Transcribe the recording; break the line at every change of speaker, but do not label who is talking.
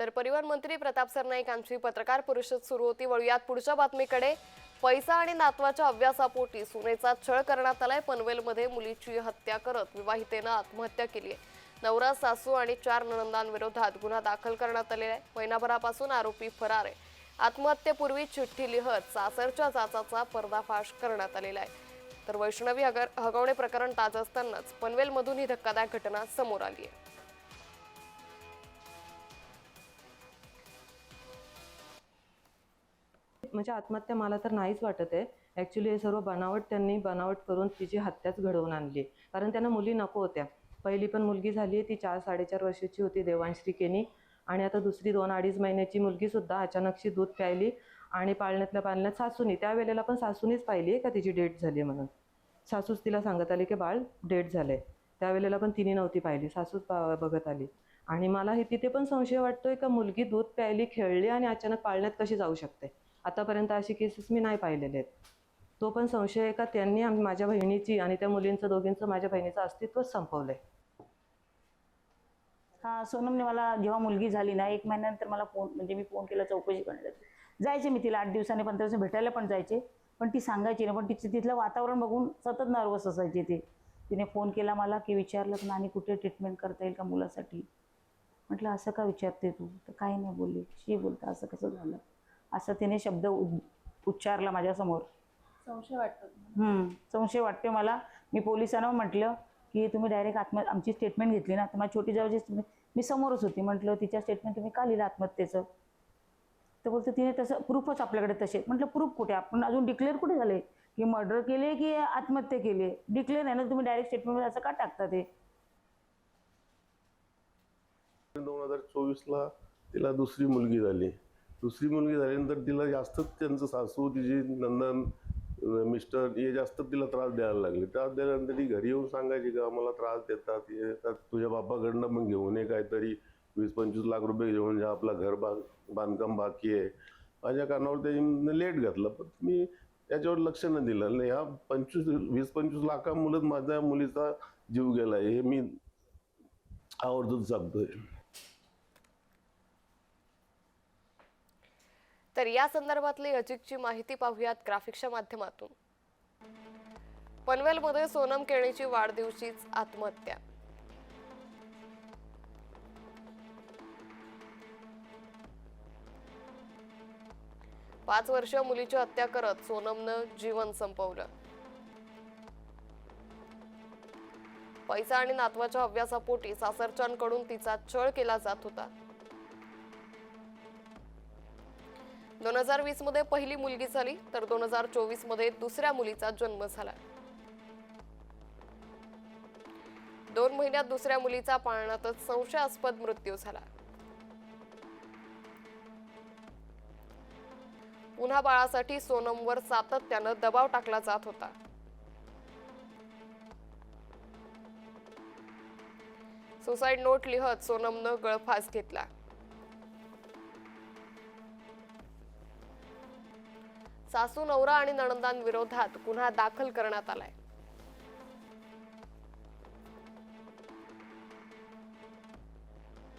तर परिवहन मंत्री प्रताप सरनाईक यांची पत्रकार परिषद सुरू होती. वळूयात पुढच्या बातमीकडे. पैसा आणि नातवाच्या अभ्यासापोटी सुनेचा छळ करण्यात आलाय. पनवेलमध्ये मुलीची हत्या करत विवाहितेनं आत्महत्या केली आहे नवरा सासू आणि चार नणंदांविरोधात गुन्हा दाखल करण्यात आलेला आहे. महिनाभरापासून आरोपी फरार आहे. आत्महत्येपूर्वी चिठ्ठी लिहत सासरच्या जाचाचा पर्दाफाश करण्यात आलेला आहे. तर वैष्णवी हगर हगवणे प्रकरण ताज असतानाच पनवेलमधून ही धक्कादायक घटना समोर आली आहे.
म्हणजे आत्महत्या मला तर नाहीच वाटत आहे. ॲक्च्युली हे सर्व बनावट त्यांनी बनावट करून तिची हत्याच घडवून आणली. कारण त्यांना मुली नको होत्या. पहिली पण मुलगी झाली आहे ती चार साडेचार वर्षाची होती देवांश्री केनी. आणि आता दुसरी दोन अडीच महिन्याची मुलगीसुद्धा अचानकशी दूध प्यायली आणि पाळण्यातल्या पाळण्यात सासूनी त्यावेळेला पण सासूनीच पाहिली आहे का तिची डेट झाली म्हणून? सासूच तिला सांगत आली की बाळ डेट झालं आहे त्यावेळेला पण तिने नव्हती पाहिली. सासूच पा बघत आली. आणि मला हे तिथे पण संशय वाटतोय का मुलगी दूध प्यायली खेळली आणि अचानक पाळण्यात कशी जाऊ शकते? आतापर्यंत अशी केसेस मी नाही पाहिलेले आहेत. तो पण संशय आहे का त्यांनी माझ्या बहिणीची आणि त्या मुलींचं दोघींचं माझ्या बहिणीचं अस्तित्वच संपवलंय.
हा सोनमने मला जेव्हा मुलगी झाली ना एक महिन्यानंतर मला फोन म्हणजे मी फोन केला चौकशी करण्यासाठी. जायचे मी तिला आठ दिवसांनी पंधरा दिवसांनी भेटायला पण जायचे. पण ती सांगायची ना पण तिचं तिथलं वातावरण बघून सतत नर्वस असायची ती. तिने फोन केला मला की विचारलं की आणि कुठे ट्रीटमेंट करता येईल का मुलासाठी? म्हटलं असं का विचारते तू? तर काही नाही बोलली. शी बोलता असं कसं झालं? असं तिने शब्द उच्चारला माझ्यासमोर.
संशय वाटतो
हम्म, संशय वाटते मला. मी पोलिसांना म्हटलं की तुम्ही डायरेक्ट आत्म आमची स्टेटमेंट घेतली ना तर माझी छोटी जाऊची मी समोरच होती. म्हटलं तिच्या स्टेटमेंट तुम्ही का लिहिलं आत्महत्येचं? तर बोलतो तिने तसं प्रूफच आपल्याकडे तसे. म्हटलं प्रूफ कुठे? आपण अजून डिक्लेअर कुठे झाले? की मर्डर केले की आत्महत्या केली डिक्लेअर आहे ना तुम्ही डायरेक्ट स्टेटमेंट असं का टाकता ते?
दोन हजार चोवीसला तिला दुसरी मुलगी झाली. दुसरी मुलगी झाल्यानंतर तिला जास्तच त्यांचं सासू तिची नंदन मिस्टर हे जास्त तिला त्रास द्यायला लागले. त्रास दिल्यानंतर ती घरी येऊन सांगायची का मला त्रास देतात हे देतात? तुझ्या बापाकडनं मग घेऊन ये काहीतरी. वीस पंचवीस लाख रुपये घेऊन जा आपला घर बांध बांधकाम बाकी आहे. माझ्या कानावर त्यांनी लेट घातलं पण मी त्याच्यावर लक्ष न दिलं. नाही ह्या पंचवीस वीस पंचवीस लाखामुळेच माझ्या मुलीचा जीव गेला हे मी आवर्जून सांगतोय.
तर या संदर्भातली अधिकची माहिती पाहूयात ग्राफिक्सच्या माध्यमातून. पनवेलमध्ये सोनम केळीची वाढदिवशीच आत्महत्या. पाच वर्ष मुलीची हत्या करत सोनमनं जीवन संपवलं. पैसा आणि नातवाच्या अभ्यासापोटी सासरच्यांकडून तिचा छळ केला जात होता. दोन हजार वीसमध्ये पहिली मुलगी झाली तर दोन हजार चोवीसमध्ये दुसऱ्या मुलीचा जन्म झाला. दोन महिन्यात दुसऱ्या मुलीचा पाळण्यातच संशयास्पद मृत्यू झाला. पुन्हा बाळासाठी सोनमवर सातत्यानं दबाव टाकला जात होता. सुसाईड नोट लिहत सोनमनं गळफास घेतला. सासू नवरा आणि नणंदांविरोधात गुन्हा दाखल करण्यात आलाय.